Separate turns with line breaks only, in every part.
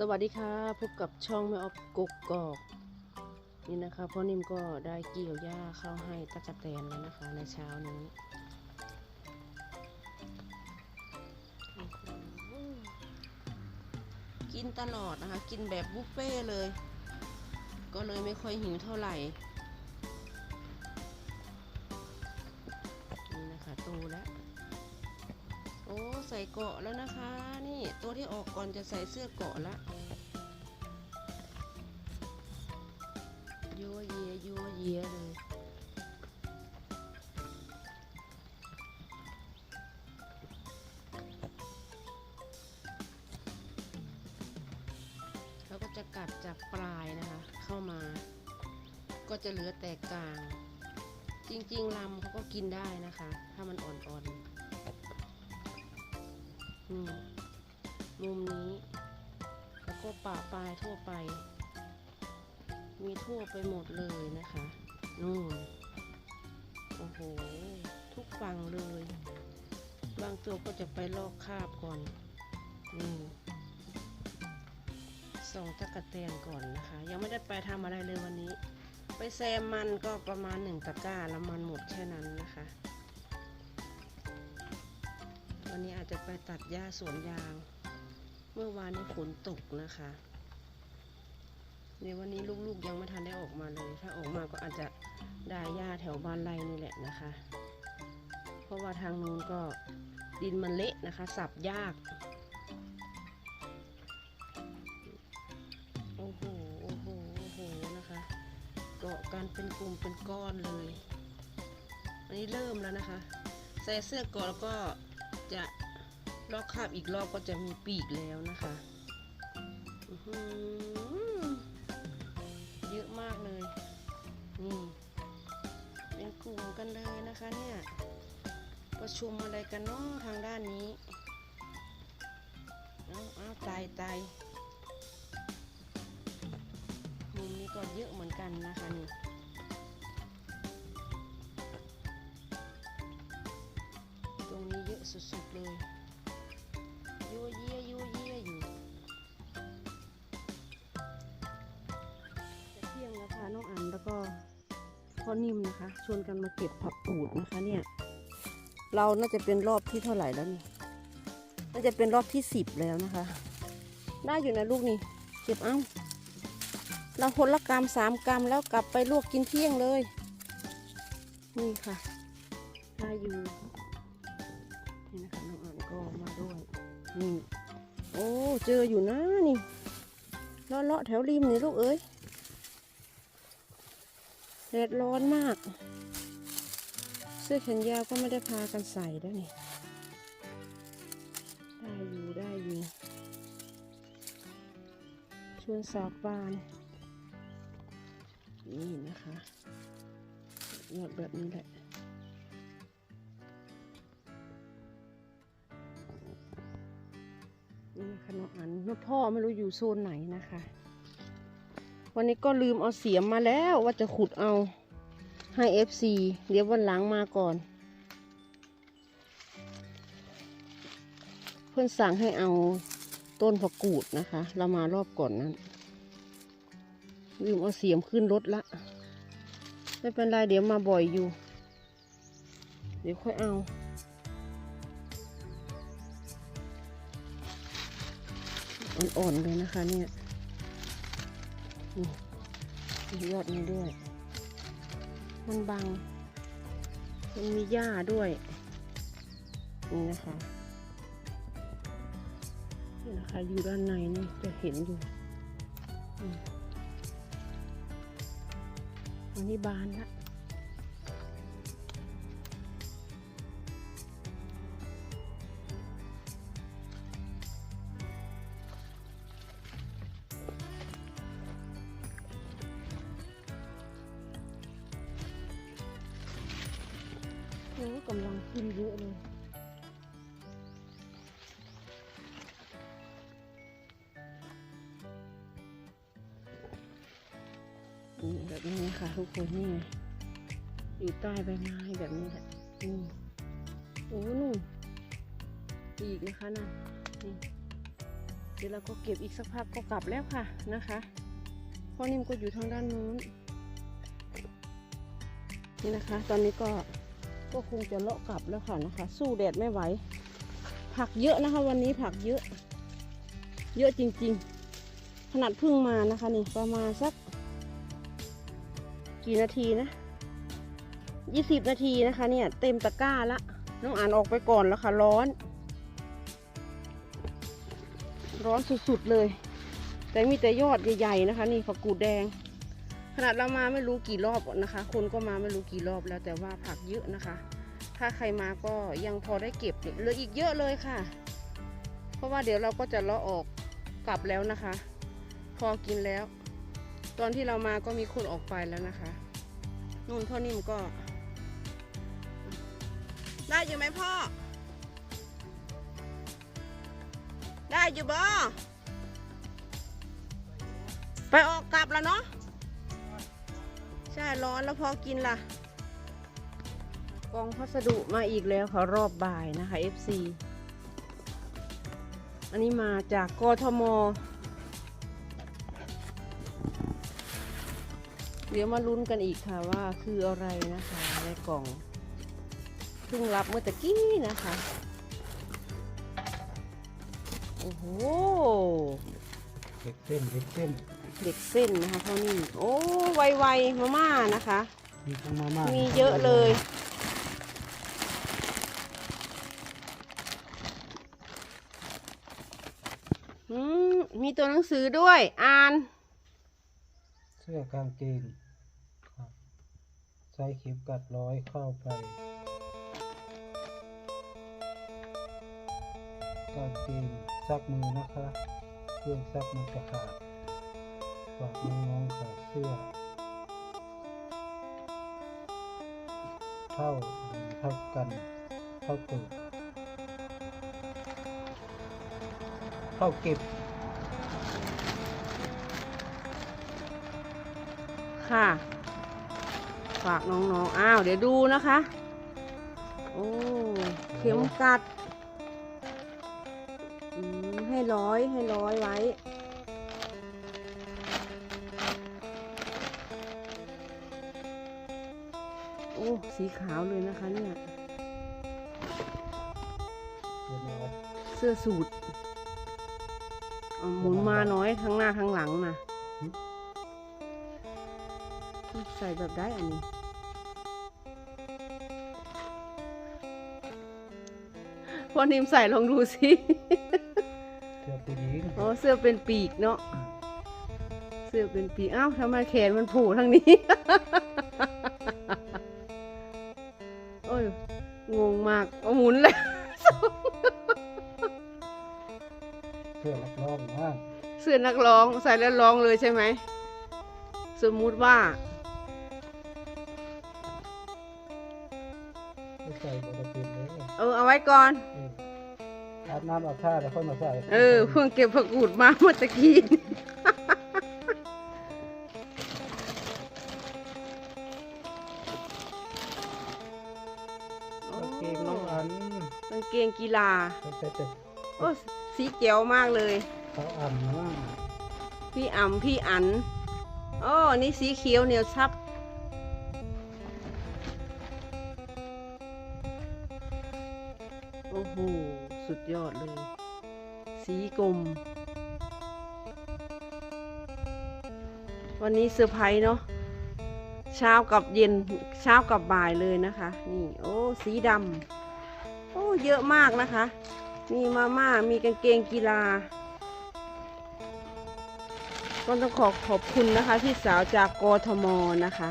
สวัสดีค่ะพบกับช่องแม่ออฟกกกอกนี่นะคะพ่อนิ่มก็ได้เกี่ยวหญ้าเข้าให้ตะกะแตนแล้วนะคะ ในเช้านี้กินตลอดนะคะ กินแบบบุฟเฟ่เลย ก็เลยไม่ค่อยหิวเท่าไหร่ ส่เกาะแล้วนะคะ นี่ตัวที่ออกก่อนจะใส่เสื้อเกาะละยัวเยียยัวเยียเลยเขาก็จะกัดจากปลายนะคะ เข้ามา ก็จะเหลือแต่กลาง จริงๆลำเขาก็กินได้นะคะ ถ้ามันอ่อนๆ มมุมนี้ แล้วก็ป่าปลายทั่วไป มีทั่วไปหมดเลยนะคะนู่นโอ้โห ทุกฝั่งเลย บางตัวก็จะไปลอกคาบก่อนนี่ส่องตะกะแตนก่อนนะคะ ยังไม่ได้ไปทำอะไรเลยวันนี้ ไปแซมมันก็ประมาณหนึ่งตะกร้าแล้วมันหมดแค่นั้นนะคะ วันนี้อาจจะไปตัดหญ้าสวนยาง เมื่อวานนี้ฝนตกนะคะในวันนี้ลูกๆยังไม่ทันได้ออกมาเลย ถ้าออกมาก็อาจจะได้หญ้าแถวบ้านไรนี่แหละนะคะ เพราะว่าทางนู้นก็ดินมันเละนะคะ สับยาก โอ้โห โอ้โห โอ้โห นะคะเกาะกันเป็นกลุ่มเป็นก้อนเลย อันนี้เริ่มแล้วนะคะ ใส่เสื้อก่อนแล้วก็ จะลอกคาบอีกรอบก็จะมีปีกแล้วนะคะเยอะมากเลย นี่เป็นกลุ่มกันเลยนะคะเนี่ยประชุมอะไรกันเนาะทางด้านนี้เอาเอาตายตายมุมนี้ก็เยอะเหมือนกันนะคะนี่ สุดๆเลยยัวเยี่ยยัวเยี่ยอยู่จะเที่ยงแล้วค่ะน้องอันแล้วก็พ่อนิ่มนะคะชวนกันมาเก็บผักกูดนะคะเนี่ย เราน่าจะเป็นรอบที่เท่าไหร่แล้วนี่น่าจะเป็นรอบที่สิบแล้วนะคะ ได้อยู่นะลูกนี่เก็บเอ้าเราคนละกรัมสามกรัมแล้วกลับไปลวกกินเที่ยงเลย นี่ค่ะได้อยู่ นี่โอ้เจออยู่นะนี่เลาะเลาะแถวริมนี่ลูกเอ้ยแดดร้อนมาก เสื้อแขนยาวก็ไม่ได้พากันใส่แล้วนี่ได้อยู่ได้อยู่ชวนสาวปาน นี่นะคะยอดแบบนี้แหละ นี่นะคะน้องอันน้องพ่อไม่รู้อยู่โซนไหนนะคะ วันนี้ก็ลืมเอาเสียมมาแล้วว่าจะขุดเอาให้ FC เดี๋ยววันหลังมาก่อน เพื่อนสั่งให้เอาต้นผักกูดนะคะ เรามารอบก่อนนั้นลืมเอาเสียมขึ้นรถละ ไม่เป็นไรเดี๋ยวมาบ่อยอยู่ เดี๋ยวค่อยเอา อ่อนๆเลยนะคะเนี่ยนี่ยอดนี้ด้วย มันบังมันมีหญ้าด้วย นี่นะคะนี่นะคะอยู่ด้านในนี่จะเห็นอยู่อันนี้บานละ อ้กำลังขึ้นเยอะเลยนี่แบบนี้ค่ะทุกคนนี่ไงอยู่ใต้ใบไม้แบบนี้แหละอืมโอ้นู่นอีกนะคะนั่นนี่ดี๋ยวเราก็เก็บอีกสักพักก็กลับแล้วค่ะนะคะพ่อนิ่มก็อยู่ทางด้านนู้นนี่นะคะ ตอนนี้ก็ ก็คงจะเลาะกลับแล้วค่ะนะคะ สู้แดดไม่ไหว ผักเยอะนะคะ วันนี้ผักเยอะ เยอะจริงๆ ขนาดเพิ่งมานะคะนี่ประมาณสัก กี่นาทีนะยี่สิบนาทีนะคะเนี่ยเต็มตะกร้าละน้องอ่านออกไปก่อนแล้วค่ะ ร้อน ร้อนสุดๆเลย แต่มีแต่ยอดใหญ่ๆนะคะ นี่ผักกูดแดง ขนาดเรามาไม่รู้กี่รอบนะคะ คนก็มาไม่รู้กี่รอบแล้วแต่ว่าผักเยอะนะคะ ถ้าใครมาก็ยังพอได้เก็บเนี่ยเหลืออีกเยอะเลยค่ะ เพราะว่าเดี๋ยวเราก็จะเลาะออกกลับแล้วนะคะ พอกินแล้ว ตอนที่เรามาก็มีคนออกไปแล้วนะคะนู่นพ่อนิ่มก็ ได้อยู่ไหมพ่อ ได้อยู่บ่ไปออกกลับแล้วเนาะ ใช่ร้อนแล้วพอกินล่ะ กองพัสดุมาอีกแล้วค่ะรอบบ่ายนะคะ FC อันนี้มาจากกทม เดี๋ยวมาลุ้นกันอีกค่ะว่าคืออะไรนะคะในกล่องเพิ่งรับเมื่อตะกี้นะคะ โอ้โห
เด็กเส้นเด็กเส้น
เด็กเส้นนะคะเขานี่โอ้ไวๆมาม่านะคะ
มีทั้งมาม่า
มี
มี
เยอะเลยอืมมีตัวหนังสือด้วยอ่าน
เสื้อกางเกงครับใช้เข็มกัดร้อยเข้าไปกางเกงซักมือนะคะ เครื่องซักมันจะขาดฝากน้องๆขาดเสื้อ เท่าดีเท่ากันเท่าเกิดเท่าเก็บ
ค่ะ ฝากน้องๆ อ้าว เดี๋ยวดูนะคะ โอ้ เข็มกัด ร้อยให้ร้อยไว้ โอ้ สีขาวเลยนะคะเนี่ย
เสื้
อสูทหมุนมาน้อยทั้งหน้าทั้งหลังนะใส่แบบได้อันนี้พอนิมใส่ลองดูสิ
อผู้หญิง
อ๋อเสื้อเป็นปีกเนาะเสื้อเป็นปีกอ้าวทำไมแขนมันโผล่ทางนี้ โอ้ยงงมากเอาหมุนเลย
เสื้อรับรองมาก
เสื้อนักร้องใส่แล้วร้องเลยใช่ไหม สมมุติว่า
ไม่ใส่บริเป็นเลย
เออเอาไว้ก่อน
เอออาบน้ำอาบท่าแล้วค่อยมาใส่
เออเพิ่งเก็บผักกูดมาเมื่อตะกี้
กางเกงน้องอัน
กางเกงกีฬา
เขาจะจะ
โอ้สีเขียวมากเลย
เขาอ่ำมาก
พี่อ่ำพี่อันโอ้นี่สีเขียวเหนียวซับโอ้โห สุดยอดเลย สีกลม วันนี้เซอร์ไพรส์เนาะเช้ากับเย็นเช้ากับบ่ายเลยนะคะ นี่โอ้สีดำโอ้เยอะมากนะคะ มีมาม่ามีกางเกงกีฬาก็ต้องขอขอบคุณนะคะพี่สาวจากกทมนะคะ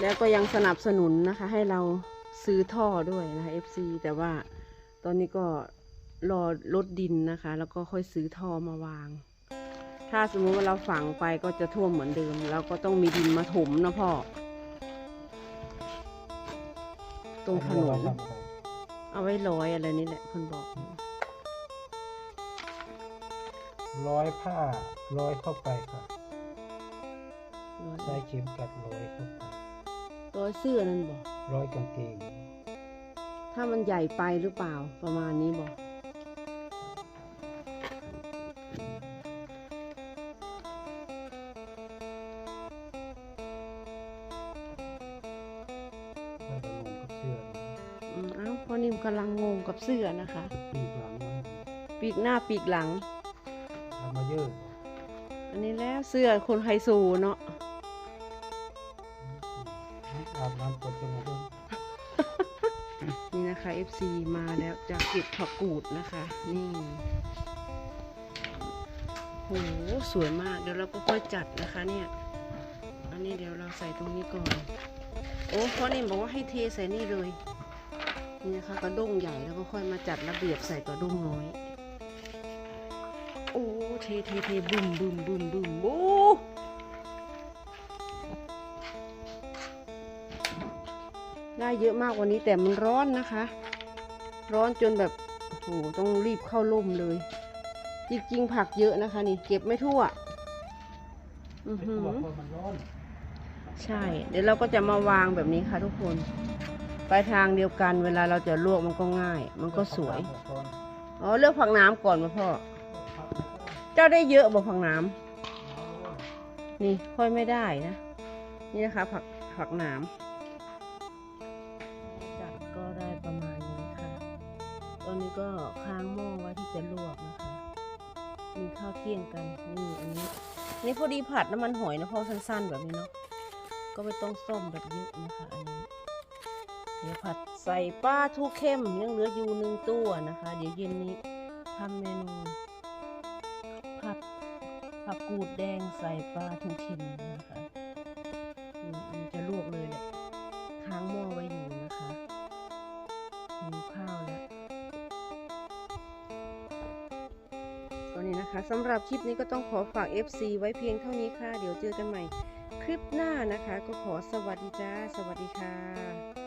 แล้วก็ยังสนับสนุนนะคะให้เรา ซื้อท่อด้วยนะคะ FC แต่ว่าตอนนี้ก็รอรถดินนะคะ แล้วก็ค่อยซื้อท่อมาวาง ถ้าสมมติว่าเราฝังไปก็จะท่วมเหมือนเดิมเราก็ต้องมีดินมาถมนะพ่อ ตรงถนนเอาไว้ร้อยอะไรนี่แหละคนบอก
ร้อยผ้าร้อยเข้าไปค่ะ
ร้อย
ใช้เข็มกัดร้อยเข้าไป
ร้อยเสื้อนั่นบอก
ร้อยกางเกง
ถ้ามันใหญ่ไปหรือเปล่าประมาณนี้บอกอ้าวพ่อนิ่มกำลังงงกับเสื้อนะคะ
ปีกหลัง
ปีกหน้าปีกหลัง
ทำมาเยอะ
อันนี้แล้วเสื้อคนไฮโซเนาะ
อาบน้ำกดจมูกด้วย
นี่นะคะ FC มาแล้วจะเก็บผักกูดนะคะ นี่โหสวยมากเดี๋ยวเราก็ค่อยจัดนะคะเนี่ยอันนี้เดี๋ยวเราใส่ตรงนี้ก่อน โอ้พ่อนิ่บอกว่าให้เทใส่นี่เลยนี่นะคะกระด้งใหญ่แล้วก็ค่อยมาจัดระเบียบใส่กระด้งน้อย โอ้เทเทเทบึมบึมบึมบึมโได้เยอะมากวันนี้แต่มันร้อนนะคะ ร้อนจนแบบโอ้โหต้องรีบเข้าร่มเลย จริงๆผักเยอะนะคะ นี่เก็บไม่ทั่ว อือ
เป็น
หื
ตัว
อ
เพราะมันร้อน
ใช่ เดี๋ยวเราก็จะมาวางแบบนี้ค่ะทุกคน ไปทางเดียวกันเวลาเราจะลวกมันก็ง่าย มันก็สวย
เอาก่อน
อ๋อเลือกผักน้ำก่อนมาพ่อ
เอาก่อน
เจ้าได้เยอะบ่ผักน้ำ
เอาก่อน
นี่ค่อยไม่ได้นะ นี่นะคะผักผักหนา ก็ค้างหม้อไว้ที่จะลวกนะคะมีข้าวเที่ยงกันนี่อันนี้นนี้พอดีผัดน้ำมันหอยนะเพราะสั้นๆ แบบนี้เนาะก็ไม่ต้องส้มแบบเยอะนะคะอันนี้เดี๋ยวผัดใส่ปลาทูเข้มยังเหลืออยู่หนึ่งตัวนะคะ เดี๋ยวเย็นนี้ทำเมนูผัดผักกูดแดงใส่ปลาทูเค็มนะคะจะลวกเลยแหละ นะคะสำหรับคลิปนี้ก็ต้องขอฝาก FC ไว้เพียงเท่านี้ค่ะ เดี๋ยวเจอกันใหม่ คลิปหน้านะคะ ก็ขอสวัสดีจ้า สวัสดีค่ะ